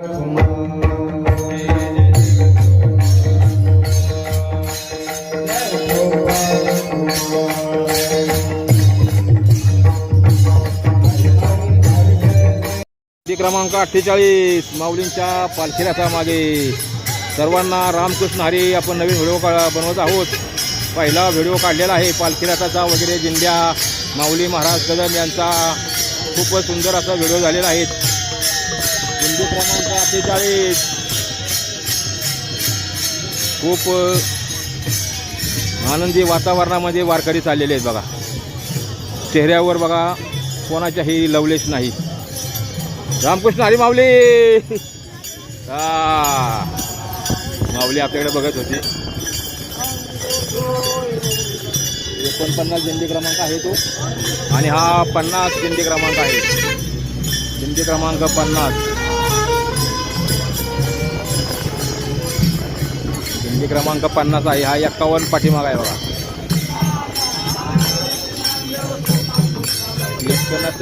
क्रमांक अठ्ठेचाळीस माऊलींच्या पालखीराचा मागे. सर्वांना रामकृष्ण हरी आपण नवीन व्हिडिओ बनवत आहोत. पहिला व्हिडिओ काढलेला आहे पालखीराचा वगैरे जिंड्या. माऊली महाराज कदम यांचा खूपच सुंदर असा व्हिडिओ झालेला आहे. दिंडी क्रमांक अठ्ठेचाळीस. खूप आनंदी वातावरणामध्ये वारकरी चाललेले आहेत बघा. चेहऱ्यावर बघा कोणाच्याही लवलेश नाही. रामकृष्ण हरी माऊली! हा माऊली आपल्याकडे बघत होती. एकोणपन्नास दिंडी क्रमांक आहे तो. आणि हा पन्नास दिंडी क्रमांक आहे. दिंडी क्रमांक पन्नास. दिंडी क्रमांक पन्नास आहे. हा एक्कावन्न पाठीमाग आहे बघा.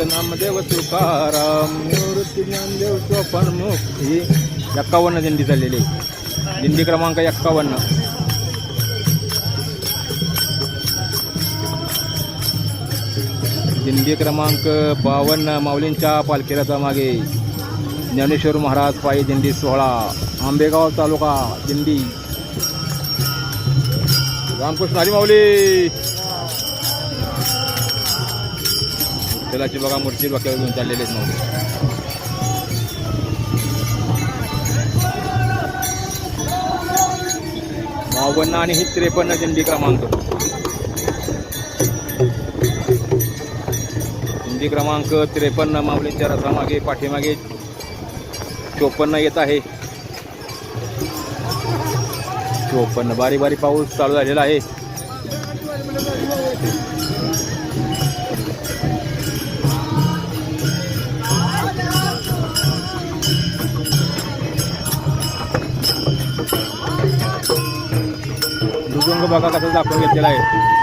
नामदेव तुकाराम निवृत्ती ज्ञानदेव चोपण ही एक्कावन्न दिंडी चाललेली. आहे. दिंडी क्रमांक एक्कावन्न. दिंडी क्रमांक बावन्न माऊलींच्या पालखीराचा मागे. ज्ञानेश्वर महाराज पायी दिंडी सोहळा. आंबेगाव तालुका दिंडी. रामकृष्ण हरी माऊली तेलाची बघा मूर्ती बाकी घेऊन चाललेले आहेत माऊली. बावन्न आणि ही त्रेपन्न दिंडी क्रमांक. दिंडी क्रमांक त्रेपन्न माऊलींच्या रथामागे पाठीमागे चोपन्न येत आहे. हो, चोपन्न बारी बारी पाऊस चालू झालेला आहे. दुदुंग बघा कसं दाखवून घेतलेला आहे.